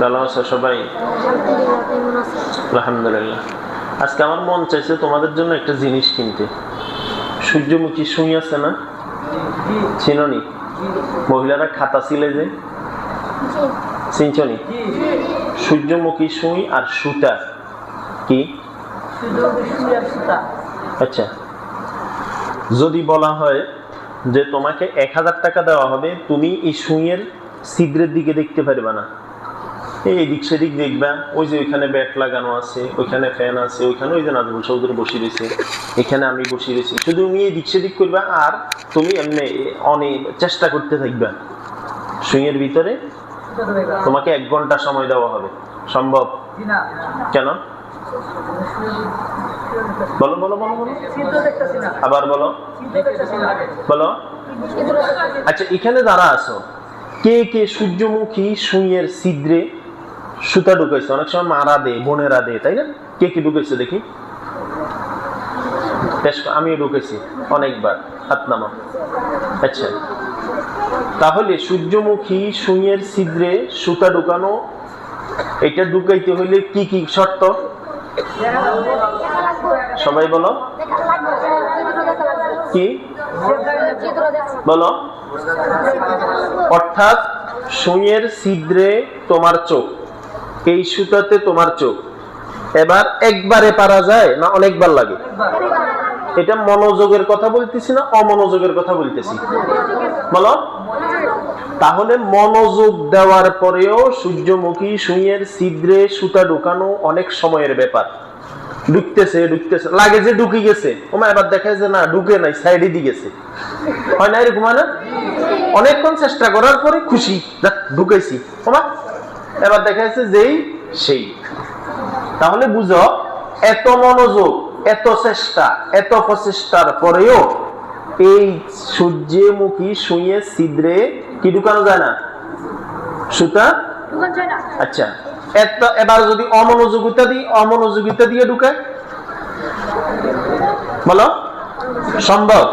ভালো আছো সবাই? আলহামদুলিল্লাহ। আজকে আমার মন চাইছে তোমাদের জন্য একটা জিনিস কিনতে। সূর্যমুখী সুই আছে না? চিননি? মহিলারা খাতা ছিলে যে? চিনছনি? সূর্যমুখী সুই আর সুতা। কি? আচ্ছা। যদি বলা হয় যে তোমাকে এক হাজার টাকা দেওয়া হবে তুমি এই সুইয়ের ছিদ্রের দিকে দেখতে পারবে না। এই এদিক সেদিক দেখবা ওই যে ওইখানে ব্যাট লাগানো আছে ওইখানে ফ্যান আছে ওইখানে ওই যে নাজমুল চৌধুরী বসে রয়েছে এখানে আমি বসে রয়েছি। শুধু তুমি এদিক সেদিক করবা আর তুমি এমনি অনেক চেষ্টা করতে থাকবা। সুইয়ের ভিতরে তোমাকে এক ঘণ্টা সময় দেওয়া হবে। সম্ভব? কেন? বলো বলো বলো বলো। আবার বলো। বলো। আচ্ছা এখানে দাঁড়া আছো, কে কে সূর্যমুখী সুইয়ের ছিদ্রে সুতা ঢুকাইছে? অনেক সময় মারা দে, বোনেরা দে, তাই না? কে কে ঢুকেছে দেখি? আমিও ঢুকেছি অনেকবার, হাত নামা। আচ্ছা তাহলে সূর্যমুখী সুইয়ের ছিদ্রে সুতা ঢুকানো, এটা ঢুকাইতে হইলে কি কি শর্ত? সবাই বলো। কি? বলো। অর্থাৎ সুইয়ের ছিদ্রে তোমার চোখ, এই সুতাতে তোমার চোখ। এবার একবারে পারা যায় না অনেকবার লাগে? এটা মনোযোগের কথা বলতেছি না, অমনোযোগের কথা বলতেছি। বলো। তাহলে মনোযোগ দেওয়ার পরেও সূর্যমুখী সুইয়ের ছিদ্রে সুতা ঢুকানো অনেক সময়ের ব্যাপার। ঢুকতেছে ঢুকতেছে। লাগে যে ঢুকে গেছে। ওমা এবার দেখা যে না ঢুকে নাই সাইডে দিয়ে গেছে। হয় না এরকম হয় না? অনেকক্ষণ চেষ্টা করার পরে খুশি ঢুকেছি ওমা এবার দেখা যাচ্ছে যেই সেই। তাহলে বুঝো এত মনোযোগ এত চেষ্টা এত প্রচেষ্টার পরেও এই সূর্যমুখী সুইয়ে ছিদ্রে কি ঢুকানো যায় না? সুতা? আচ্ছা। এবার যদি অমনোযোগিতা দিয়ে অমনোযোগিতা দিয়ে ঢুকায় বলো? সম্ভব?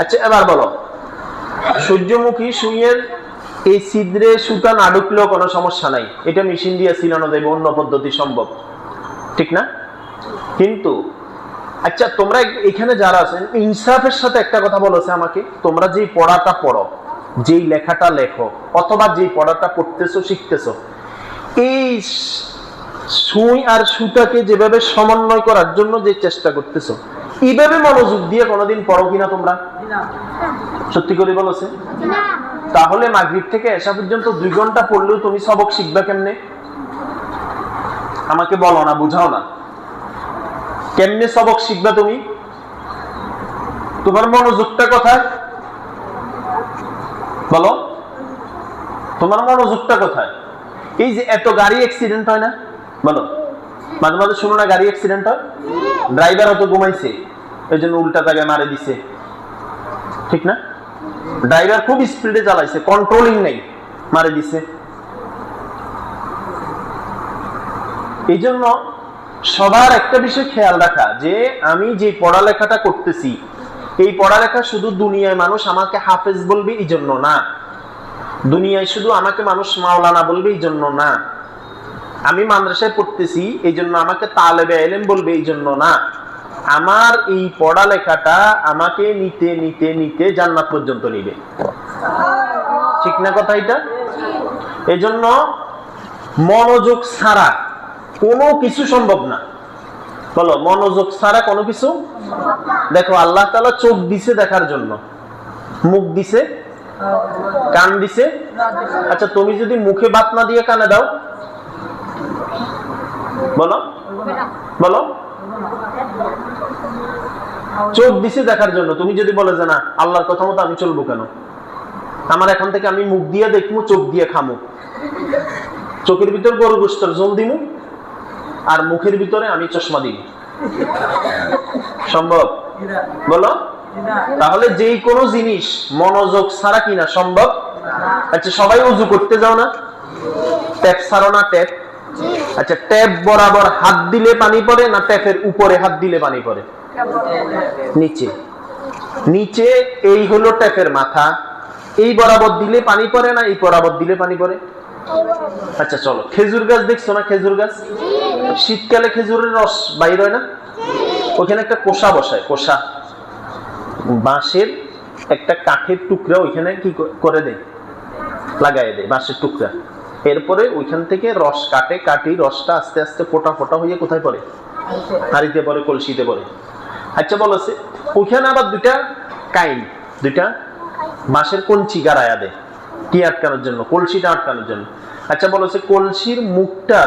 আচ্ছা এবার বলো। সূর্যমুখী সুইয়ের এই ছিদ্রে সুতা না ঢুকলেও কোনো সমস্যা নাই। এটা মেশিন দিয়ে সিলানো যাবে অন্য পদ্ধতি সম্ভব। ঠিক না? কিন্তু আচ্ছা তোমরা এখানে যারা আছেন, ইনসাফের সাথে একটা কথা বলেছে আমাকে। তোমরা যেই পড়াটা পড়ো, যেই লেখাটা লেখো, অথবা যেই পড়াটা পড়তেছো, শিখতেছো এই সুই আর সুতাকে যেভাবে সমন্বয় করার জন্য যে চেষ্টা করতেছো এইভাবে মনোযোগ দিয়ে কোনোদিন পড়ো কিনা তোমরা? সত্যি করে বলেছে তাহলে মাগরিব থেকে এসা পর্যন্ত দুই ঘণ্টা পড়লেও তুমি সবক শিখবে কেমনে? আমাকে বলো না বুঝাও না। কেমনে সবক শিখবে তুমি? তোমার মনোযোগটা কোথায়? বলো। তোমার মনোযোগটা কোথায়? এই যে এত গাড়ি অ্যাক্সিডেন্ট হয় না? বলো। মাঝে মাঝে শুনো না গাড়ি অ্যাক্সিডেন্ট হয়? ড্রাইভার হয়তো ঘুমাইছে এই জন্য উল্টা জায়গায় মারে দিছে। ঠিক না? ড্রাইভার খুব স্পিডে চালাইছে কন্ট্রোলিং নেই, মারে দিছে। এই জন্য সবার একটা বিষয় খেয়াল রাখা, যে আমি যে পড়ালেখাটা করতেছি, এই পড়ালেখা শুধু দুনিয়ায় মানুষ আমাকে হাফেজ বলবে এই জন্য না। দুনিয়ায় শুধু আমাকে মানুষ মাওলানা বলবে এই জন্য না। আমি মাদ্রাসায় পড়তেছি, এই জন্য আমাকে তালেবে এলেম বলবে এই জন্য না। আমার এই পড়ালেখাটা আমাকে নিতে নিতে নিতে জান্নাত পর্যন্ত নিবে। ঠিক না কথা এটা? এই জন্য মনোযোগ ছাড়া কোনো কিছু সম্ভব না। বলো, মনোযোগ ছাড়া কোনো কিছু? দেখো, আল্লাহ তালা চোখ দিছে দেখার জন্য। মুখ দিছে কান দিছে? আচ্ছা তুমি যদি মুখে না দিয়ে কানে দাও। বলো। বলো। চোখ দিছে দেখার জন্য। তুমি যদি বলে যে না, আল্লাহর কথা মতো আমি চলবো কেন? আমার এখন থেকে আমি মুখ দিয়ে দেখব চোখ দিয়ে খামো। চোখের ভিতর গরু গোস্তর জল দিমু, আর মুখের ভিতরে আমি চশমা দিব সম্ভব? বলো। তাহলে যেই কোনো জিনিস মনোযোগ ছাড়া কিনা সম্ভব? আচ্ছা সবাই উজু করতে যাও না। ট্যাপ ছাড়ো না ট্যাপ। আচ্ছা ট্যাপ বরাবর হাত দিলে পানি পড়ে না ট্যাপের উপরে হাত দিলে পানি পড়ে? নিচে। নিচে এই হলো ট্যাপের মাথা। এই বরাবর দিলে পানি পড়ে না এই বরাবর দিলে পানি পড়ে? আচ্ছা চলো। খেজুর গাছ দেখছ না খেজুর গাছ? শীতকালে খেজুরের রস বাইর হয় না? ওখানে একটা কোষা বসায় কোষা। বাঁশের একটা কাঠের টুকরা ওইখানে কি করে দেয়? লাগাই দেয়, বাঁশের টুকরা। এরপরে ওইখান থেকে রস কাটে, কাটি, রসটা আস্তে আস্তে ফোটা ফোটা হয়ে কোথায় পড়ে? হাড়িতে পড়ে, কলসিতে পড়ে। আচ্ছা বলছে ওইখানে আবার দুইটা কাইন, দুইটা বাঁশের কঞ্চি গাড়ায়া দেয়, কি আটকানোর জন্য? কলসিটা আটকানোর জন্য। আচ্ছা বলেছে কলসির মুখটা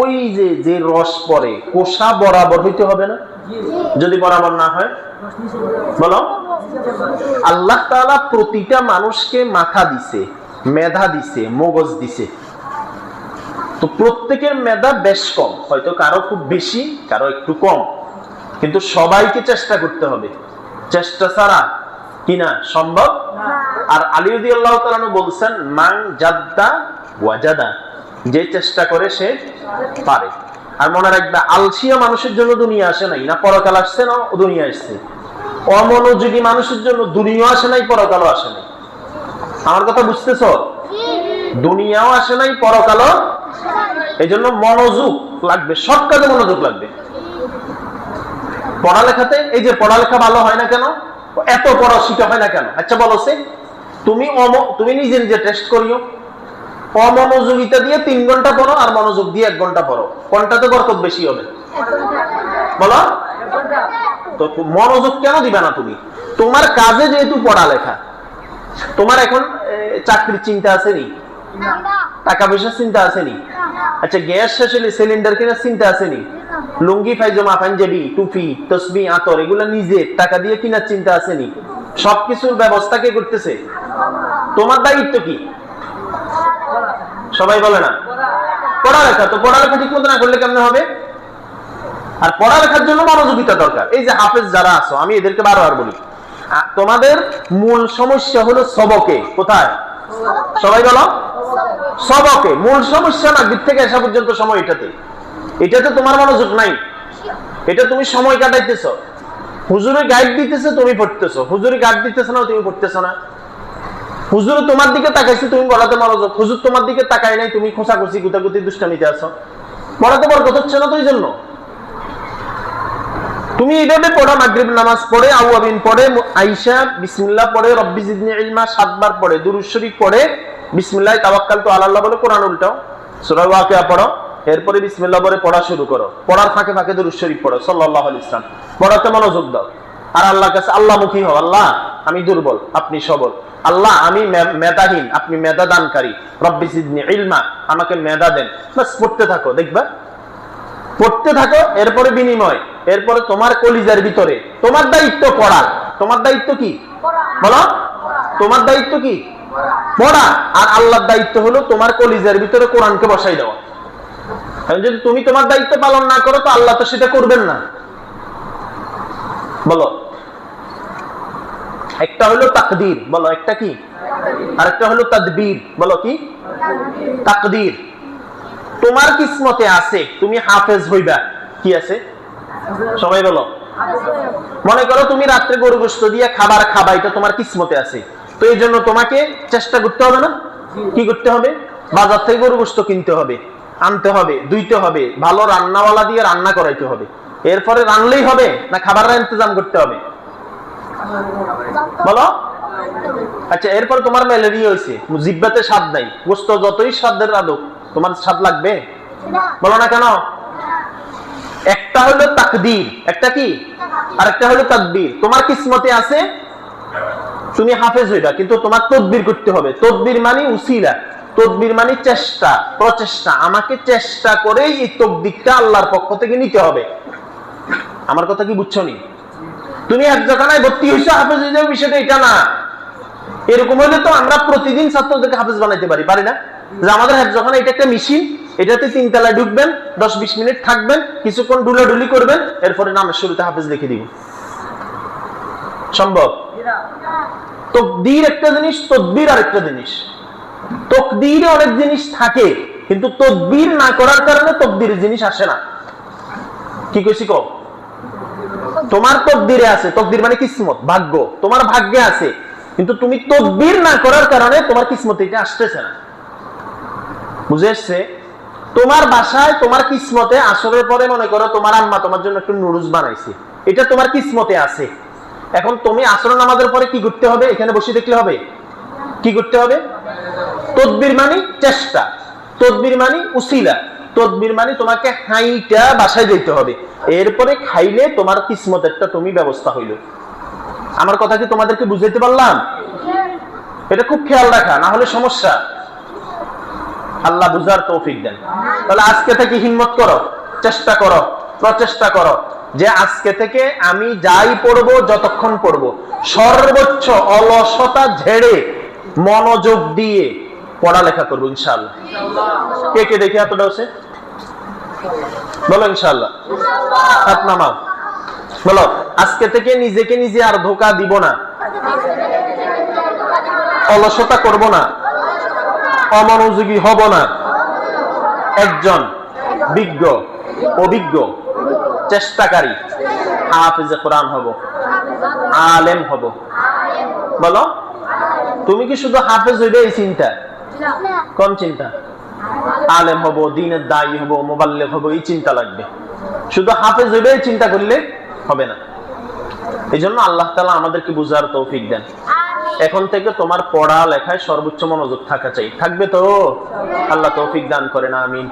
ওই যে যে রস পরে কোষা বরাবর হইতে হবে না? যদি বরাবর না হয় বলো। আল্লাহ তাআলা প্রতিটা মানুষকে মাথা দিছে মেধা দিছে মগজ দিছে। তো প্রত্যেকের মেধা বেশ কম হয়তো কারও খুব বেশি কারও একটু কম। কিন্তু সবাইকে চেষ্টা করতে হবে। চেষ্টা ছাড়া কিনা সম্ভব? আর আলিউদ্দি আল্লাহ তালানু বলছেন মাং জাদ্দা ওয়াজাদা যে চেষ্টা করে সে পারে। আর মনে রাখবে, আলসিয়া মানুষের জন্য দুনিয়া আসে নাই। না পরকাল আসছে, না দুনিয়া আসছে। অমনোযোগী মানুষের জন্য দুনিয়া আসে নাই, পরকালও আসে নাই। আমার কথা বুঝতেছ? দুনিয়াও আসে নাই, পরকালও এই জন্য মনোযোগ লাগবে, সব কাজে মনোযোগ লাগবে। পড়ালেখাতে, এই যে পড়ালেখা ভালো হয় না কেন? এত পড়া শিখা হয় না কেন? আচ্ছা বলো সে, তুমি তুমি নিজে নিজে টেস্ট করিও। অমনোযোগিতা দিয়ে তিন ঘণ্টা পড়ো আর মনোযোগ দিয়ে এক ঘণ্টা পড়ো। কোনটাতে বরকত বেশি হবে? বলো। তো মনোযোগ কেন দিবে না তুমি? তোমার কাজে যেহেতু পড়ালেখা, তোমার এখন চাকরির চিন্তা আছে নি টাকা পয়সার চিন্তা আছে নি আচ্ছা গ্যাস সিলিন্ডার কেনার চিন্তা আছে নি লুঙ্গি ফাইজামা পাঞ্জাবি, টুপি, তসবি, আতর, এগুলো নিজে টাকা দিয়ে কেনার চিন্তা আছে নি সবকিছুর ব্যবস্থা কে করতেছে? তোমার দায়িত্ব কি? সবাই বলে না। পড়ালেখা, তো পড়ালেখা ঠিক মতো না করলে কেমন হবে? আর পড়ালেখার জন্য মনোযোগিতা দরকার। এই যে হাফেজ যারা আছো, আমি এদেরকে বারবার বলি তোমাদের মূল সমস্যা হলো সবকে। কোথায়? সবাই বলো। সবকে। মূল সমস্যা না দিক থেকে আসা পর্যন্ত সময় এটাতে। এটাতে তোমার মনোযোগ নাই। এটা তুমি সময় কাটাইতেছ। হুজুরে গাইড দিতেছে, তুমি পড়তেছো। হুজুরে গাইড দিতেছে না, তুমি পড়তেছো না। হুজুর তোমার দিকে তাকাইছে, তুমি পড়াতে মনোযোগ। হুজুর তোমার দিকে তাকাই নাই, তুমি খোঁচাখুচি, গুতাগুতি দুষ্টামিতে আছো। পড়াতে বরকত হচ্ছে না তো এই জন্য? তুমি এইভাবে পড়া, মাগরিব নামাজ পড়ে, আউয়াবিন পড়ে আইসা বিসমিল্লাহ পড়ে, রব্বি জিদনি ইলমা, সাতবার পড়ে, দুরূদ শরীফ পড়ে, বিসমিল্লাহ তাওয়াক্কালতু আলাল্লাহ বলে, কোরআন উল্টাও সূরা ওয়াকিয়া পড়ো, এরপরে বিসমিল্লাহ পড়ে পড়া শুরু করো। পড়ার ফাঁকে ফাঁকে দুরূদ শরীফ পড়ো, সাল্লাল্লাহু আলাইহি ইসলাম পড়াতে মনোযোগ দাও। আর আল্লাহর কাছে আল্লাহমুখী হও, আল্লাহ, আমি দুর্বল, আপনি সবল। আল্লাহ, আমি মেধাহীন, আপনি মেধা দানকারী রব্বি জিদনি ইলমা, আমাকে মেধা দেন। বাস, পড়তে থাকো, দেখবা। পড়তে থাকো, এরপরে বিনিময়, এরপরে তোমার কলিজার ভিতরে। তোমার দায়িত্ব পড়া। তোমার দায়িত্ব কি? বলো। তোমার দায়িত্ব কি? পড়া। আর আল্লাহর দায়িত্ব হলো তোমার কলিজার ভিতরে কোরআনকে বসাই দেওয়া। এখন যদি তুমি তোমার দায়িত্ব পালন না করো, তো আল্লাহ তো সেটা করবেন না। বলো। একটা হলো তাকদির, বলো একটা কি? আরেকটা হলো তাদবীর, বলো কি? তাকদির। তোমার কিসমতে আছে, তুমি হাফেজ হইবা। কি আছে? সবাই বলো। মনে করো তুমি রাত্রে গরু গোস্ত দিয়ে খাবার খাবা, এটা তোমার কিসমতে আছে। তো এই জন্য তোমাকে চেষ্টা করতে হবে না? কি করতে হবে? বাজার থেকে গরু গোস্ত কিনতে হবে, আনতে হবে, দুইতে হবে, ভালো রান্নাওয়ালা দিয়ে রান্না করাইতে হবে। এরপরে রানলেই হবে না খাবারের ইন্তজাম করতে হবে? বলো? আচ্ছা এরপর তোমার ম্যালেরিয়া হয়েছে। জিব্বাতে স্বাদ নাই। গোস্ত যতই স্বাদের রাধুক, তোমার স্বাদ লাগবে? বলো না কেন? একটা হলো তাকদির। একটা কি? আর একটা হলো তাকবীর তোমার কিসমতে আছে? তুমি হাফেজ হইবা, কিন্তু তোমার তদবির করতে হবে। তদবির মানে উসিলা। তদবির মানে চেষ্টা, প্রচেষ্টা। আমাকে চেষ্টা করেই এই তকদিকটা আল্লাহর পক্ষ থেকে নিতে হবে। আমার কথা কি বুঝছ নি? তুমি এক জায়গায় ভর্তি হয়েছো হাফেজ হয়ে যাবে, বিষয়টা এটা না। এরকম হলে তো আমরা প্রতিদিন ছাত্রদেরকে হাফেজ বানাইতে পারি পারি না? যে আমাদের যখন এটা একটা মেশিন এটাতে তিন তলায় ঢুকবেন, দশ বিশ মিনিট থাকবেন, কিছুক্ষণ ডুলাডুলি করবেন, এরপরে নামের শুরুতে হাফেজ লিখে দিব। সম্ভব? তকদির একটা জিনিস তদ্বির আর একটা জিনিস। তকদিরে অনেক জিনিস থাকে, কিন্তু তদবির না করার কারণে তকদির জিনিস আসে না। কি কইছি কো তোমার তকদিরে আছে, তকদির মানে কিসমত, ভাগ্য, তোমার ভাগ্যে আছে। কিন্তু তুমি তদবির না করার কারণে তোমার কিসমতে এটা আসতেছে না। বুঝে এসছে? তোমার বাসায় তোমার কিসমতে আসরের পরে মনে করো তোমার আম্মা তোমার জন্য একটু নুডলস বানাইছে। এটা তোমার কিসমতে আছে। এখন তুমি আসর নামাজের পরে কি করতে হবে? এখানে বসে দেখলে হবে। কি করতে হবে? তদবির মানে চেষ্টা। তদবির মানে উসিলা। তদবির মানে তোমাকে হাইটা বাসায় যেতে হবে। এরপরে খাইলে তোমার কিসমতেরটা তুমি ব্যবস্থা হইল। আমার কথা কি তোমাদেরকে বুঝাইতে পারলাম? এটা খুব খেয়াল রাখা, না হলে সমস্যা। আল্লাহ বুঝার তৌফিক দেন। তাহলে আজকে থেকে হিম্মত করো, চেষ্টা করো, প্রচেষ্টা করো যে আজকে থেকে আমি যাই পড়ব, যতক্ষণ পড়ব। সর্বোচ্চ অলসতা ঝেড়ে মনোযোগ দিয়ে পড়ালেখা করব, ইনশাআল্লাহ। কে কে দেখে এতটা আছে বলো, ইনশাআল্লাহ। হাত নামাও। বলো, আজকে থেকে নিজেকে নিজে আর ধোকা দিব না। অলসতা করব না। অমনোযোগী হব না। একজন বিজ্ঞ, অভিজ্ঞ, চেষ্টাকারী হাফিজে কোরআন হব, আলেম হব। বলো, তুমি কি শুধু হাফেজ হইবে এই চিন্তা কোন চিন্তা? আলেম হব দিনের দায়ী হব মোবাল্লে হব এই চিন্তা লাগবে। শুধু হাফেজ হইবে চিন্তা করলে হবে না। এই জন্য আল্লাহ তালা আমাদেরকে বুঝার তৌফিক দেন। এখন থেকে তোমার পড়া লেখায় সর্বোচ্চ মনোযোগ থাকা চাই। থাকবে তো? আল্লাহ তৌফিক দান করেন আমিন।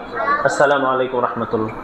আসসালামু আলাইকুম রহমতুল্লাহ।